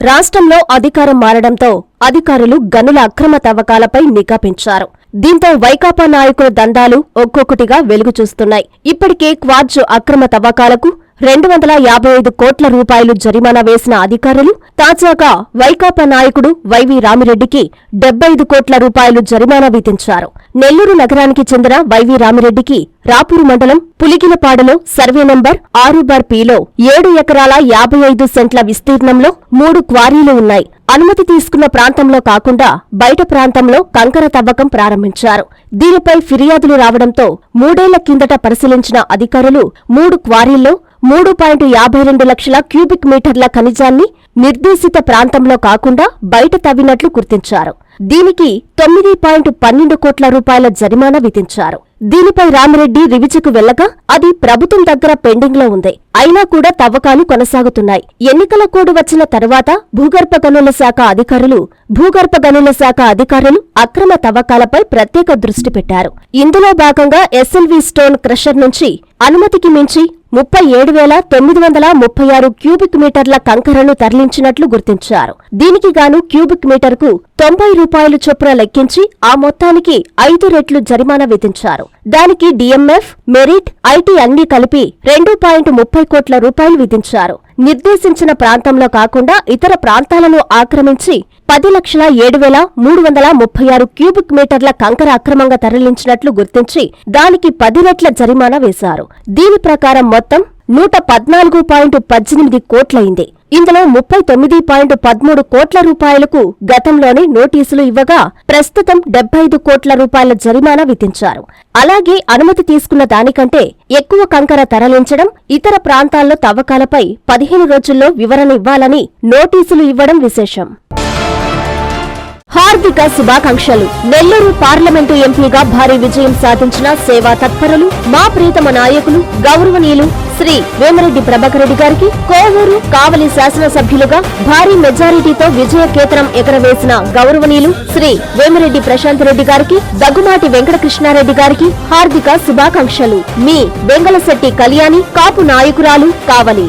రాష్ట్రంలో అధికారం మారడంతో అధికారులు గనుల అక్రమ తవ్వకాలపై నిఘా పెంచారు. దీంతో వైకాపా నాయకుల దందాలు ఒక్కొక్కటిగా వెలుగు చూస్తున్నాయి ఇప్పటికే క్వార్జ్ అక్రమ తవ్వకాలకు రెండు వందల యాభై ఐదు కోట్ల రూపాయలు జరిమానా వేసిన అధికారులు తాజాగా వైకాపా నాయకుడు వైవి రామిరెడ్డికి డెబ్బై ఐదు కోట్ల రూపాయలు జరిమానా విధించారు. నెల్లూరు నగరానికి చెందిన వైవి రామిరెడ్డికి రాపూరు మండలం పులిగినపాడులో సర్వే నంబర్ ఆరు బార్ పిలో ఏడు ఎకరాల యాభై ఐదు సెంట్ల విస్తీర్ణంలో మూడు క్వారీలు ఉన్నాయి. అనుమతి తీసుకున్న ప్రాంతంలో కాకుండా బయట ప్రాంతంలో కంకర తవ్వకం ప్రారంభించారు. దీనిపై ఫిర్యాదులు రావడంతో మూడేళ్ళ కిందట పరిశీలించిన అధికారులు మూడు క్వారీల్లో మూడు పాయింట్ యాభై రెండు లక్షల క్యూబిక్ మీటర్ల ఖనిజాన్ని నిర్దేశిత ప్రాంతంలో కాకుండా బయట తవ్వినట్లు గుర్తించారు. దీనికి తొమ్మిది పాయింట్ పన్నెండు కోట్ల రూపాయల జరిమానా విధించారు. దీనిపై రామిరెడ్డి రివిజకు వెళ్ళగా అది ప్రభుత్వం దగ్గర పెండింగ్లో ఉంది. అయినా కూడా తవ్వకాలు కొనసాగుతున్నాయి. ఎన్నికల కోడ్ వచ్చిన తర్వాత భూగర్భ గనుల శాఖ అధికారులు భూగర్భ గనుల శాఖ అధికారులు అక్రమ తవ్వకాలపై ప్రత్యేక దృష్టి పెట్టారు. ఇందులో భాగంగా ఎస్ఎల్వి స్టోన్ క్రషర్ నుంచి అనుమతికి మించి ముప్పై ఏడు వేల తొమ్మిది వందల ముప్పై ఆరు క్యూబిక్ మీటర్ల కంకరను తరలించినట్లు గుర్తించారు. దీనికి గాను క్యూబిక్ మీటర్కు తొంభై రూపాయలు చొప్పున లెక్కించి ఆ మొత్తానికి ఐదు రెట్లు జరిమానా విధించారు. దానికి డిఎంఎఫ్ మెరిట్ ఐటీ అన్ని కలిపి రెండు పాయింట్ ముప్పై కోట్ల రూపాయలు విధించారు. నిర్దేశించిన ప్రాంతంలో కాకుండా ఇతర ప్రాంతాలను ఆక్రమించి పది లక్షల ఏడు వేల మూడు వందల ముప్పై ఆరు క్యూబిక్ మీటర్ల కంకర అక్రమంగా తరలించినట్లు గుర్తించి దానికి పది రెట్ల జరిమానా వేశారు. దీని ప్రకారం మొత్తం నూట పద్నాలుగు పాయింట్ పద్దెనిమిది కోట్లయింది. ఇందులో ముప్పై తొమ్మిది పాయింట్ పదమూడు కోట్ల రూపాయలకు గతంలోనే నోటీసులు ఇవ్వగా ప్రస్తుతం డెబ్బై ఐదు కోట్ల రూపాయల జరిమానా విధించారు. అలాగే అనుమతి తీసుకున్న దానికంటే ఎక్కువ కంకర తరలించడం ఇతర ప్రాంతాల్లో తవ్వకాలపై పదిహేను రోజుల్లో వివరణ ఇవ్వాలని నోటీసులు ఇవ్వడం విశేషం. హార్దిక శుభాకాంక్షలు. నెల్లూరు పార్లమెంటు ఎంపీగా భారీ విజయం సాధించిన సేవా తత్పరులు మా ప్రీతమ నాయకులు గౌరవనీయులు శ్రీ వేమిరెడ్డి ప్రభాకర్ రెడ్డి గారికి కోవూరు కావలి శాసనసభ్యులుగా భారీ మెజారిటీతో విజయ కేతనం ఎగరవేసిన గౌరవనీయులు శ్రీ వేమిరెడ్డి ప్రశాంత్ రెడ్డి గారికి దగ్గుమాటి వెంకటకృష్ణారెడ్డి గారికి హార్దిక శుభాకాంక్షలు. మీ వెంగళశెట్టి కళ్యాణి కాపు నాయకురాలు కావలి.